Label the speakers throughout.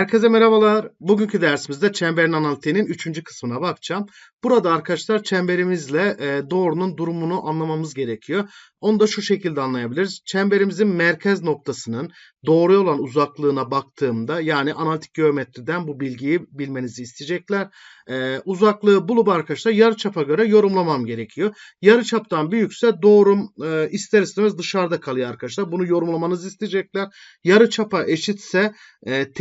Speaker 1: Herkese merhabalar. Bugünkü dersimizde çemberin analitiğinin 3. kısmına bakacağım. Burada arkadaşlar çemberimizle e, doğrunun durumunu anlamamız gerekiyor. Onu da şu şekilde anlayabiliriz. Çemberimizin merkez noktasının doğruya olan uzaklığına baktığımda yani analitik geometriden bu bilgiyi bilmenizi isteyecekler. Ee, uzaklığı bulup arkadaşlar yarıçapa göre yorumlamam gerekiyor. Yarıçaptan büyükse doğrum e, ister istemez dışarıda kalıyor arkadaşlar. Bunu yorumlamanızı isteyecekler. Yarıçapa eşitse e,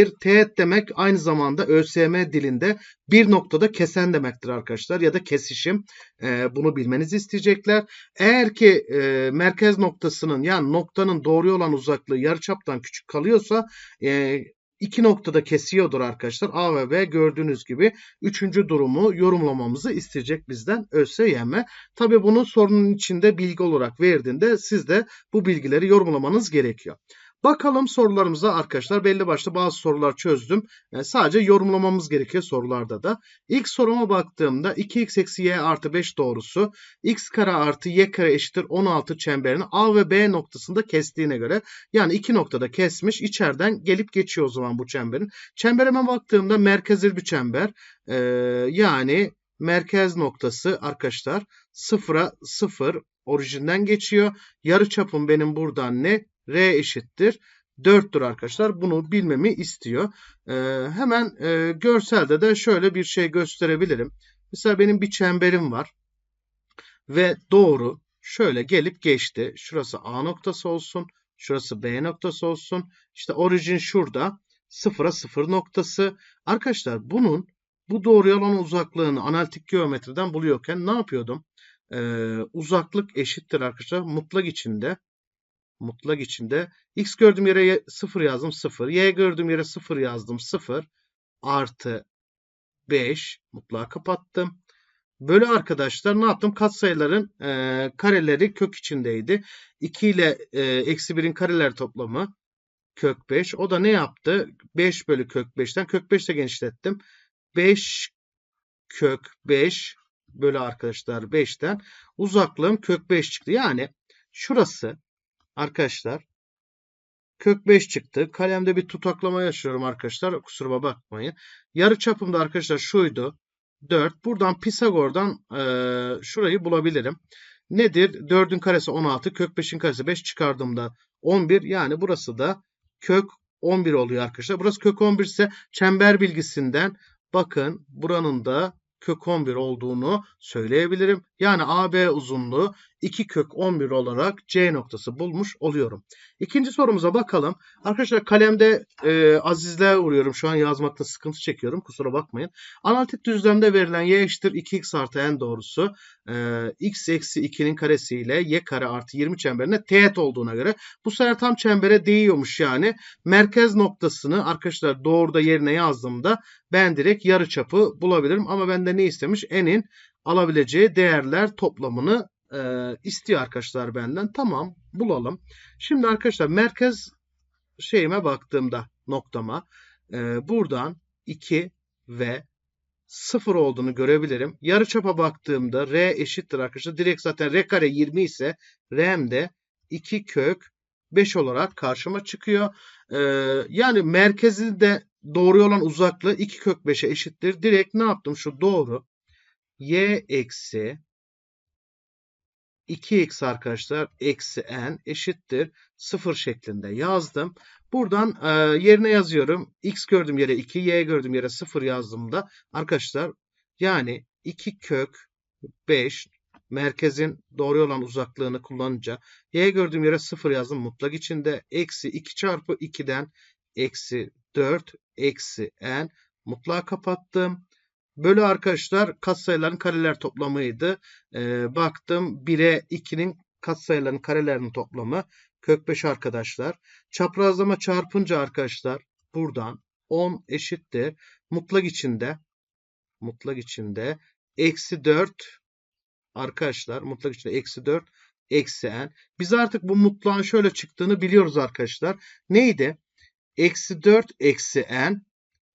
Speaker 1: teğettir. Teğet demek aynı zamanda ÖSYM dilinde bir noktada kesen demektir arkadaşlar ya da kesişim. E, bunu bilmenizi isteyecekler. Eğer ki e, merkez noktasının yani noktanın doğruya olan uzaklığı yarıçaptan küçük kalıyorsa e, iki noktada kesiyordur arkadaşlar. A ve B gördüğünüz gibi üçüncü durumu yorumlamamızı isteyecek bizden ÖSYM. Tabi bunu sorunun içinde bilgi olarak verdiğinde siz de bu bilgileri yorumlamanız gerekiyor. Bakalım sorularımıza arkadaşlar belli başlı bazı sorular çözdüm. Yani sadece yorumlamamız gerekiyor sorularda da. İlk soruma baktığımda 2x eksi y artı 5 doğrusu x kare artı y kare eşittir 16 çemberini A ve B noktasında kestiğine göre yani iki noktada kesmiş içeriden gelip geçiyor o zaman bu çemberin. Çemberime baktığımda merkezli bir çember ee, yani merkez noktası arkadaşlar sıfıra sıfır orijinden geçiyor. Yarı çapım benim buradan ne? R eşittir 4'tür arkadaşlar. Bunu bilmemi istiyor. Ee, hemen e, görselde de şöyle bir şey gösterebilirim. Mesela benim bir çemberim var. Ve doğru şöyle gelip geçti. Şurası A noktası olsun. Şurası B noktası olsun. İşte orijin şurada. Sıfıra sıfır noktası. Arkadaşlar bunun bu doğruya olan uzaklığını analitik geometriden buluyorken ne yapıyordum? Ee, uzaklık eşittir arkadaşlar. Mutlak içinde mutlak içinde. X gördüğüm yere 0 yazdım 0. Y gördüğüm yere 0 yazdım 0. Artı 5 mutlağı kapattım. Böyle arkadaşlar ne yaptım? Katsayıların e, kareleri kök içindeydi. 2 ile e, eksi 1'in kareler toplamı kök 5. O da ne yaptı? 5 bölü kök 5'ten kök 5 ile genişlettim. 5 kök 5 bölü arkadaşlar 5'ten uzaklığım kök 5 çıktı. Yani şurası Arkadaşlar kök 5 çıktı. Kalemde bir tutaklama yaşıyorum arkadaşlar. Kusuruma bakmayın. Yarı çapımda arkadaşlar şuydu. 4. Buradan Pisagor'dan e, şurayı bulabilirim. Nedir? 4'ün karesi 16. Kök 5'in karesi 5 çıkardığımda 11. Yani burası da kök 11 oluyor arkadaşlar. Burası kök 11 ise çember bilgisinden bakın buranın da kök 11 olduğunu söyleyebilirim. Yani AB uzunluğu 2 kök 11 olarak C noktası bulmuş oluyorum. İkinci sorumuza bakalım. Arkadaşlar kalemde e, azizliğe uğruyorum. Şu an yazmakta sıkıntı çekiyorum. Kusura bakmayın. Analitik düzlemde verilen y eşittir 2x artı n doğrusu e, x eksi 2'nin karesiyle y kare artı 20 çemberine teğet olduğuna göre bu sefer tam çembere değiyormuş yani. Merkez noktasını arkadaşlar doğruda yerine yazdığımda ben direkt yarı çapı bulabilirim. Ama bende ne istemiş? n'in alabileceği değerler toplamını e, istiyor arkadaşlar benden. Tamam bulalım. Şimdi arkadaşlar merkez şeyime baktığımda noktama e, buradan 2 ve 0 olduğunu görebilirim. Yarıçapa baktığımda R eşittir arkadaşlar. Direkt zaten R kare 20 ise R'm de 2 kök 5 olarak karşıma çıkıyor. Ee, yani merkezinde doğru olan uzaklığı 2 kök 5'e eşittir. Direkt ne yaptım? Şu doğru. Y eksi 2x arkadaşlar eksi n eşittir 0 şeklinde yazdım. Buradan e, yerine yazıyorum. x gördüğüm yere 2, y gördüğüm yere 0 yazdığımda arkadaşlar yani 2 kök 5 merkezin doğru olan uzaklığını kullanınca y gördüğüm yere 0 yazdım mutlak içinde. Eksi 2 çarpı 2'den eksi 4 eksi n mutlağı kapattım. Bölü arkadaşlar katsayıların kareler toplamıydı. Ee, baktım 1'e 2'nin katsayıların karelerinin toplamı kök 5 arkadaşlar. Çaprazlama çarpınca arkadaşlar buradan 10 eşittir. Mutlak içinde mutlak içinde eksi 4 arkadaşlar mutlak içinde eksi 4 eksi n. Biz artık bu mutlağın şöyle çıktığını biliyoruz arkadaşlar. Neydi? Eksi 4 eksi n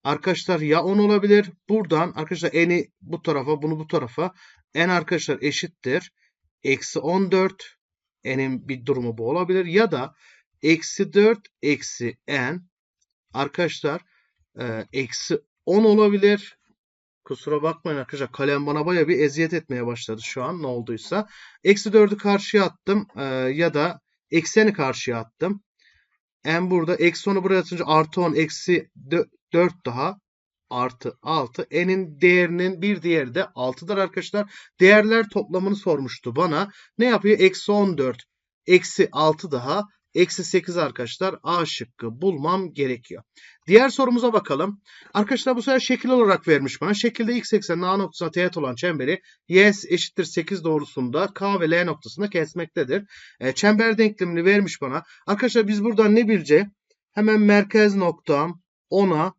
Speaker 1: Arkadaşlar ya 10 olabilir. Buradan arkadaşlar n'i bu tarafa bunu bu tarafa. n arkadaşlar eşittir. Eksi 14. n'in bir durumu bu olabilir. Ya da eksi 4 eksi n arkadaşlar e, eksi 10 olabilir. Kusura bakmayın arkadaşlar. Kalem bana baya bir eziyet etmeye başladı şu an ne olduysa. Eksi 4'ü karşıya attım. e, ya da ekseni karşıya attım. En burada eksi 10'u buraya atınca artı 10 eksi 4 daha artı 6. N'in değerinin bir diğeri de 6'dır arkadaşlar. Değerler toplamını sormuştu bana. Ne yapıyor? Eksi 14 eksi 6 daha eksi 8 arkadaşlar A şıkkı bulmam gerekiyor. Diğer sorumuza bakalım. Arkadaşlar bu sefer şekil olarak vermiş bana. Şekilde x eksenin A noktasına teğet olan çemberi y eşittir 8 doğrusunda K ve L noktasında kesmektedir. E, çember denklemini vermiş bana. Arkadaşlar biz buradan ne bileceğiz? Hemen merkez noktam 10'a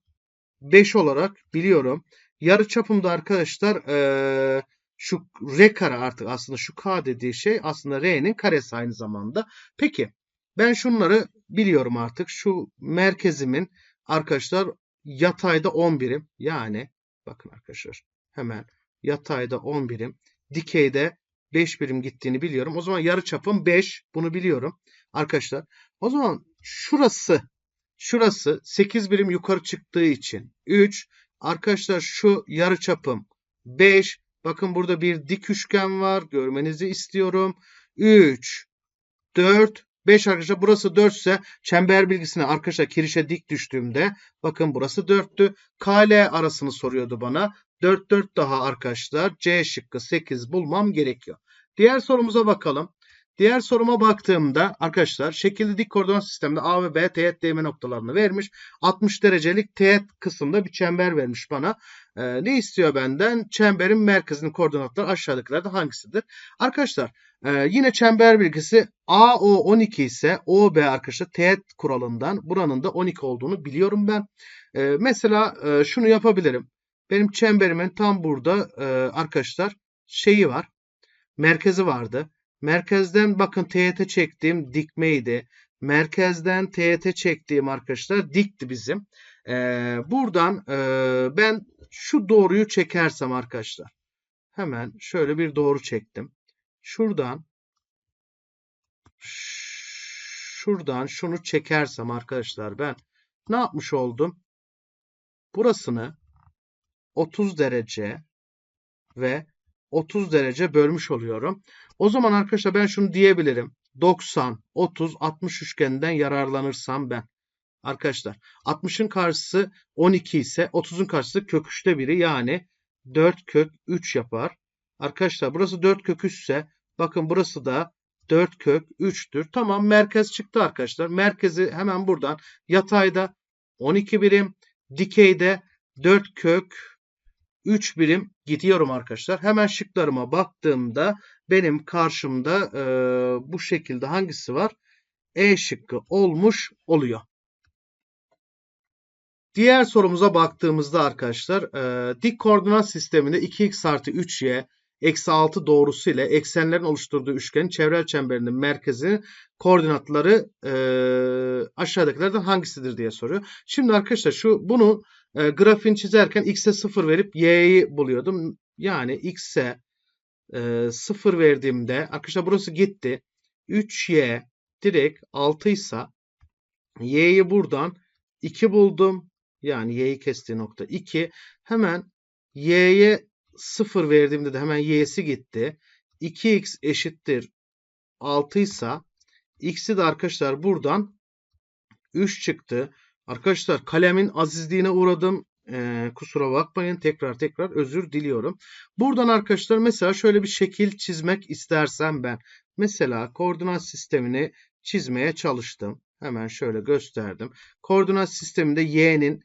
Speaker 1: 5 olarak biliyorum. Yarı çapımda arkadaşlar e, şu R kare artık aslında şu K dediği şey aslında R'nin karesi aynı zamanda. Peki ben şunları biliyorum artık. Şu merkezimin arkadaşlar yatayda 10 birim. Yani bakın arkadaşlar hemen yatayda 10 birim. Dikeyde 5 birim gittiğini biliyorum. O zaman yarı çapım 5. Bunu biliyorum. Arkadaşlar o zaman şurası şurası 8 birim yukarı çıktığı için 3. Arkadaşlar şu yarı çapım 5. Bakın burada bir dik üçgen var. Görmenizi istiyorum. 3, 4, 5 arkadaşlar burası 4 ise çember bilgisine arkadaşlar kirişe dik düştüğümde bakın burası 4'tü. KL arasını soruyordu bana. 4 4 daha arkadaşlar C şıkkı 8 bulmam gerekiyor. Diğer sorumuza bakalım. Diğer soruma baktığımda arkadaşlar şekilli dik koordinat sisteminde A ve B teğet değme noktalarını vermiş. 60 derecelik teğet kısımda bir çember vermiş bana. Ee, ne istiyor benden? Çemberin merkezinin koordinatları aşağıdakilerde hangisidir? Arkadaşlar e, yine çember bilgisi AO 12 ise OB arkadaşlar teğet kuralından buranın da 12 olduğunu biliyorum ben. E, mesela e, şunu yapabilirim. Benim çemberimin tam burada e, arkadaşlar şeyi var. Merkezi vardı. Merkezden bakın teğete çektiğim dikmeydi. Merkezden teğete çektiğim arkadaşlar dikti bizim. Ee, buradan e, ben şu doğruyu çekersem arkadaşlar. Hemen şöyle bir doğru çektim. Şuradan şuradan şunu çekersem arkadaşlar ben ne yapmış oldum? Burasını 30 derece ve 30 derece bölmüş oluyorum. O zaman arkadaşlar ben şunu diyebilirim. 90, 30, 60 üçgeninden yararlanırsam ben. Arkadaşlar 60'ın karşısı 12 ise 30'un karşısı kök 3'te biri yani 4 kök 3 yapar. Arkadaşlar burası 4 kök 3 ise bakın burası da 4 kök 3'tür. Tamam merkez çıktı arkadaşlar. Merkezi hemen buradan yatayda 12 birim, dikeyde 4 kök 3 birim gidiyorum arkadaşlar. Hemen şıklarıma baktığımda benim karşımda e, bu şekilde hangisi var? E şıkkı olmuş oluyor. Diğer sorumuza baktığımızda arkadaşlar e, dik koordinat sisteminde 2x artı 3y eksi 6 doğrusu ile eksenlerin oluşturduğu üçgenin çevrel çemberinin merkezi koordinatları e, aşağıdakilerden hangisidir diye soruyor. Şimdi arkadaşlar şu bunu e, grafiğini çizerken x'e 0 verip y'yi buluyordum. Yani x'e e, 0 verdiğimde arkadaşlar burası gitti. 3y direkt 6 ise y'yi buradan 2 buldum. Yani y'yi kestiği nokta 2. Hemen y'ye 0 verdiğimde de hemen y'si gitti. 2x eşittir 6 ise x'i de arkadaşlar buradan 3 çıktı. Arkadaşlar kalemin azizliğine uğradım. Ee, kusura bakmayın. Tekrar tekrar özür diliyorum. Buradan arkadaşlar mesela şöyle bir şekil çizmek istersem ben. Mesela koordinat sistemini çizmeye çalıştım. Hemen şöyle gösterdim. Koordinat sisteminde y'nin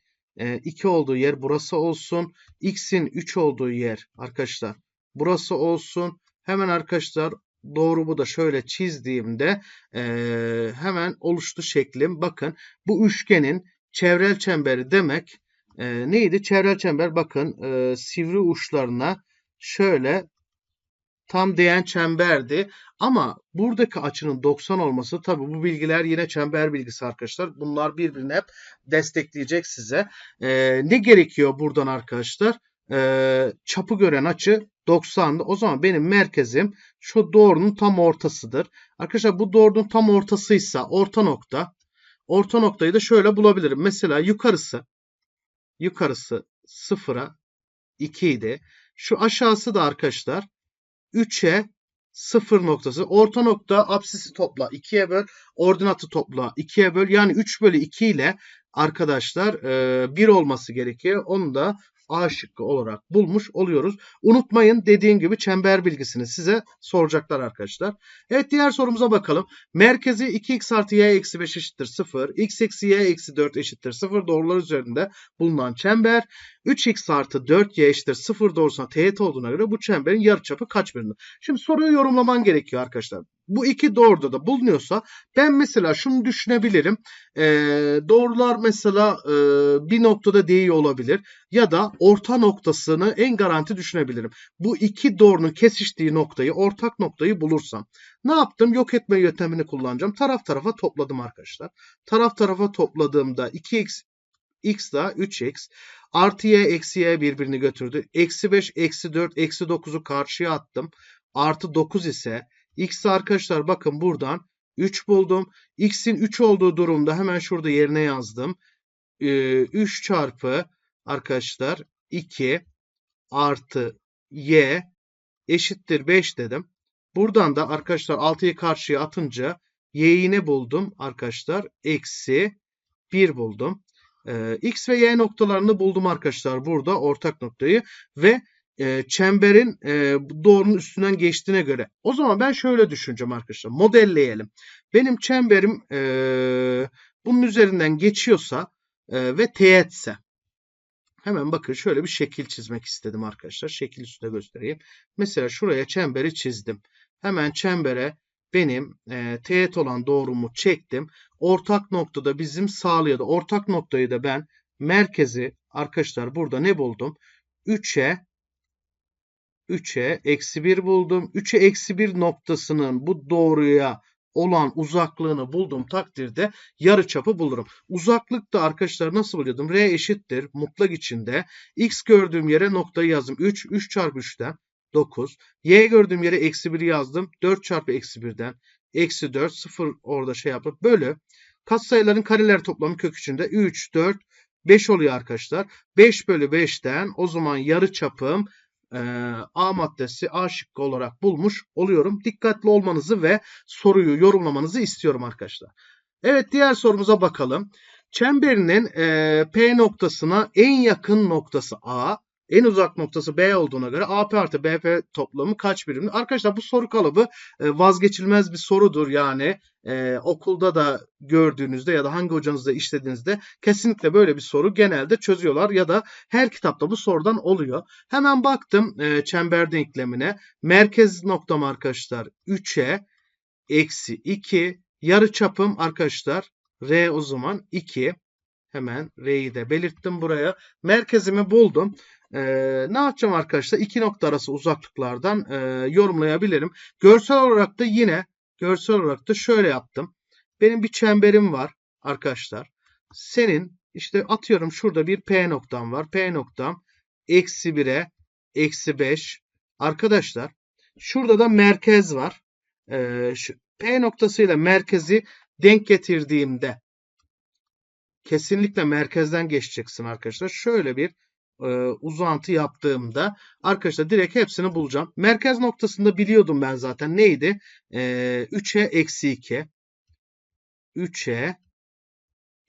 Speaker 1: 2 olduğu yer burası olsun. X'in 3 olduğu yer arkadaşlar burası olsun. Hemen arkadaşlar doğru bu da şöyle çizdiğimde e, hemen oluştu şeklim. Bakın bu üçgenin çevrel çemberi demek e, neydi? Çevrel çember bakın e, sivri uçlarına şöyle tam değen çemberdi. Ama buradaki açının 90 olması tabi bu bilgiler yine çember bilgisi arkadaşlar. Bunlar birbirini hep destekleyecek size. Ee, ne gerekiyor buradan arkadaşlar? Ee, çapı gören açı 90'dı. O zaman benim merkezim şu doğrunun tam ortasıdır. Arkadaşlar bu doğrunun tam ortasıysa orta nokta. Orta noktayı da şöyle bulabilirim. Mesela yukarısı yukarısı 0'a 2 idi. Şu aşağısı da arkadaşlar 3'e 0 noktası. Orta nokta apsisi topla 2'ye böl. Ordinatı topla 2'ye böl. Yani 3 bölü 2 ile arkadaşlar 1 olması gerekiyor. Onu da A şıkkı olarak bulmuş oluyoruz. Unutmayın dediğim gibi çember bilgisini size soracaklar arkadaşlar. Evet diğer sorumuza bakalım. Merkezi 2x artı y eksi 5 eşittir 0. x eksi y eksi 4 eşittir 0 doğrular üzerinde bulunan çember. 3x artı 4y eşittir 0 doğrusuna teğet olduğuna göre bu çemberin yarıçapı kaç birimdir? Şimdi soruyu yorumlaman gerekiyor arkadaşlar. Bu iki doğruda da bulunuyorsa ben mesela şunu düşünebilirim. Ee, doğrular mesela e, bir noktada değil olabilir ya da orta noktasını en garanti düşünebilirim. Bu iki doğrunun kesiştiği noktayı, ortak noktayı bulursam ne yaptım? Yok etme yöntemini kullanacağım. Taraf tarafa topladım arkadaşlar. Taraf tarafa topladığımda 2x x da 3x artı y eksi y birbirini götürdü. Eksi 5 eksi 4 eksi 9'u karşıya attım. Artı 9 ise x arkadaşlar bakın buradan 3 buldum. x'in 3 olduğu durumda hemen şurada yerine yazdım. Ee, 3 çarpı arkadaşlar 2 artı y eşittir 5 dedim. Buradan da arkadaşlar 6'yı karşıya atınca y'yi ne buldum arkadaşlar? Eksi 1 buldum. Ee, x ve y noktalarını buldum arkadaşlar burada ortak noktayı ve e, çemberin e, doğrunun üstünden geçtiğine göre. O zaman ben şöyle düşüneceğim arkadaşlar. Modelleyelim. Benim çemberim e, bunun üzerinden geçiyorsa e, ve teğetse. Hemen bakın şöyle bir şekil çizmek istedim arkadaşlar. Şekil üstüne göstereyim. Mesela şuraya çemberi çizdim. Hemen çembere benim e, teğet olan doğrumu çektim. Ortak noktada bizim sağlayadı. Ortak noktayı da ben merkezi arkadaşlar burada ne buldum? 3'e 3'e eksi 1 buldum. 3'e eksi 1 noktasının bu doğruya olan uzaklığını bulduğum takdirde yarı çapı bulurum. Uzaklık da arkadaşlar nasıl buluyordum? R eşittir mutlak içinde. X gördüğüm yere noktayı yazdım. 3, 3 çarpı 3'ten 9. Y gördüğüm yere eksi 1 yazdım. 4 çarpı eksi 1'den eksi 4. 0 orada şey yapıp bölü. Katsayıların kareler toplamı kök içinde 3, 4, 5 oluyor arkadaşlar. 5 bölü 5'ten o zaman yarı çapım e, A maddesi A şıkkı olarak bulmuş oluyorum. Dikkatli olmanızı ve soruyu yorumlamanızı istiyorum arkadaşlar. Evet diğer sorumuza bakalım. Çemberinin e, P noktasına en yakın noktası A, en uzak noktası B olduğuna göre AP artı BP toplamı kaç birimdir? Arkadaşlar bu soru kalıbı e, vazgeçilmez bir sorudur yani. E, okulda da gördüğünüzde ya da hangi hocanızda işlediğinizde kesinlikle böyle bir soru genelde çözüyorlar ya da her kitapta bu sorudan oluyor. Hemen baktım e, çember denklemine. Merkez noktam arkadaşlar 3'e eksi 2 yarı çapım arkadaşlar R o zaman 2. Hemen R'yi de belirttim buraya. Merkezimi buldum. Ee, ne yapacağım arkadaşlar? İki nokta arası uzaklıklardan e, yorumlayabilirim. Görsel olarak da yine görsel olarak da şöyle yaptım. Benim bir çemberim var arkadaşlar. Senin işte atıyorum şurada bir P noktam var. P noktam eksi 1'e eksi 5. Arkadaşlar şurada da merkez var. Ee, şu P noktasıyla merkezi denk getirdiğimde kesinlikle merkezden geçeceksin arkadaşlar. Şöyle bir e, uzantı yaptığımda arkadaşlar direkt hepsini bulacağım. Merkez noktasında biliyordum ben zaten. Neydi? E, 3'e eksi 2. 3'e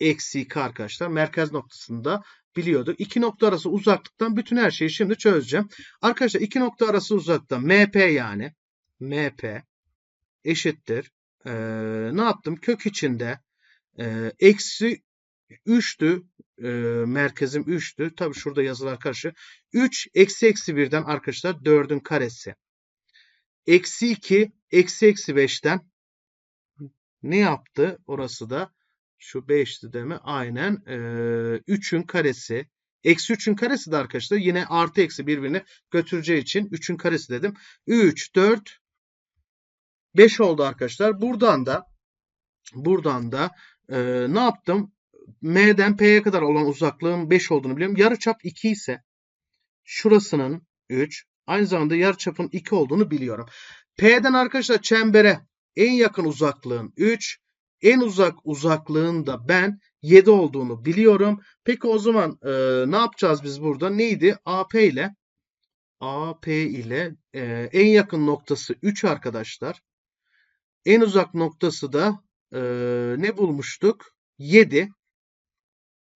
Speaker 1: eksi 2 arkadaşlar. Merkez noktasında biliyorduk. İki nokta arası uzaklıktan bütün her şeyi şimdi çözeceğim. Arkadaşlar iki nokta arası uzaklıkta MP yani MP eşittir. Ee, ne yaptım? Kök içinde e, eksi 3'tü. E, merkezim 3'tü. Tabi şurada yazılar karşı. 3 eksi eksi 1'den arkadaşlar 4'ün karesi. Eksi 2 eksi eksi 5'ten ne yaptı? Orası da şu 5'ti değil mi? Aynen. E, 3'ün karesi. Eksi 3'ün karesi de arkadaşlar yine artı eksi birbirini götüreceği için 3'ün karesi dedim. 3, 4, 5 oldu arkadaşlar. Buradan da buradan da e, ne yaptım? M'den P'ye kadar olan uzaklığın 5 olduğunu biliyorum. Yarıçap 2 ise şurasının 3, aynı zamanda yarıçapın 2 olduğunu biliyorum. P'den arkadaşlar çembere en yakın uzaklığın 3, en uzak uzaklığın da ben 7 olduğunu biliyorum. Peki o zaman e, ne yapacağız biz burada? Neydi? AP ile AP ile e, en yakın noktası 3 arkadaşlar. En uzak noktası da e, ne bulmuştuk? 7.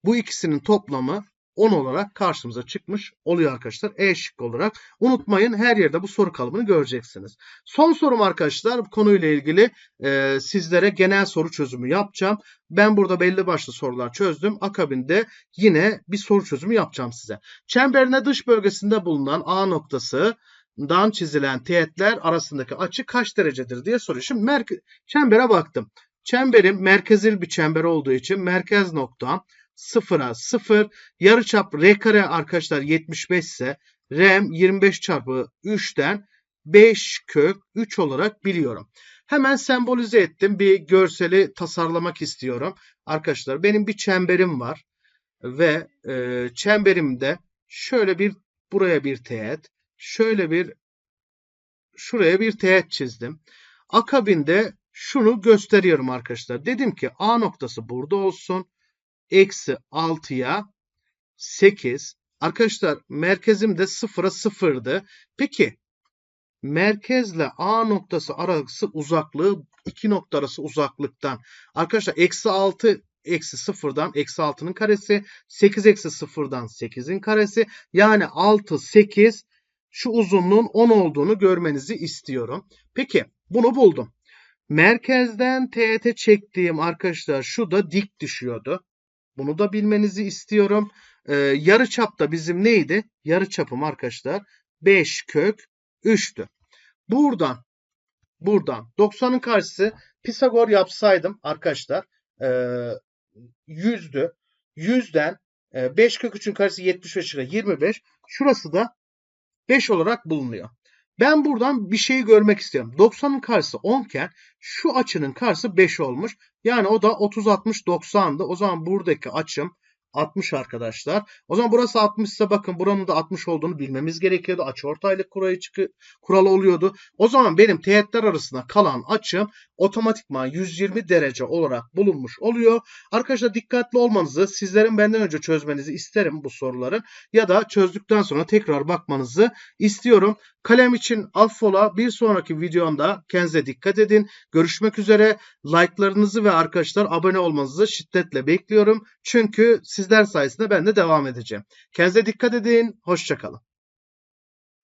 Speaker 1: Bu ikisinin toplamı 10 olarak karşımıza çıkmış oluyor arkadaşlar. E şıkkı olarak. Unutmayın her yerde bu soru kalıbını göreceksiniz. Son sorum arkadaşlar bu konuyla ilgili e, sizlere genel soru çözümü yapacağım. Ben burada belli başlı sorular çözdüm. Akabinde yine bir soru çözümü yapacağım size. Çemberine dış bölgesinde bulunan A noktası dan çizilen teğetler arasındaki açı kaç derecedir diye soruyor. Şimdi çembere baktım. Çemberim merkezil bir çember olduğu için merkez noktam 0'a 0. Yarıçap r kare arkadaşlar 75 ise r'm 25 çarpı 3'ten 5 kök 3 olarak biliyorum. Hemen sembolize ettim. Bir görseli tasarlamak istiyorum. Arkadaşlar benim bir çemberim var. Ve e, çemberimde şöyle bir buraya bir teğet. Şöyle bir şuraya bir teğet çizdim. Akabinde şunu gösteriyorum arkadaşlar. Dedim ki A noktası burada olsun eksi 6'ya 8. Arkadaşlar merkezim de 0'a 0'dı. Peki merkezle A noktası arası uzaklığı iki nokta arası uzaklıktan. Arkadaşlar eksi 6 eksi 0'dan eksi 6'nın karesi 8 eksi 0'dan 8'in karesi yani 6 8 şu uzunluğun 10 olduğunu görmenizi istiyorum. Peki bunu buldum. Merkezden teğete çektiğim arkadaşlar şu da dik düşüyordu. Bunu da bilmenizi istiyorum. Ee, yarı çap da bizim neydi? Yarı çapım arkadaşlar 5 kök 3'tü. Buradan buradan 90'ın karşısı Pisagor yapsaydım arkadaşlar e, 100'dü. 100'den e, 5 kök 3'ün karşısı 75 lira 25. Şurası da 5 olarak bulunuyor. Ben buradan bir şeyi görmek istiyorum. 90'ın karşısı 10 iken şu açının karşısı 5 olmuş. Yani o da 30 60 90'dı. O zaman buradaki açım 60 arkadaşlar. O zaman burası 60 ise bakın buranın da 60 olduğunu bilmemiz gerekiyordu. Açıortaylık kuralı, çıkı, kuralı oluyordu. O zaman benim teğetler arasında kalan açım otomatikman 120 derece olarak bulunmuş oluyor. Arkadaşlar dikkatli olmanızı, sizlerin benden önce çözmenizi isterim bu soruların ya da çözdükten sonra tekrar bakmanızı istiyorum. Kalem için affola. Bir sonraki videomda kendinize dikkat edin. Görüşmek üzere. Like'larınızı ve arkadaşlar abone olmanızı şiddetle bekliyorum. Çünkü sizler sayesinde ben de devam edeceğim. Kendinize dikkat edin. Hoşçakalın.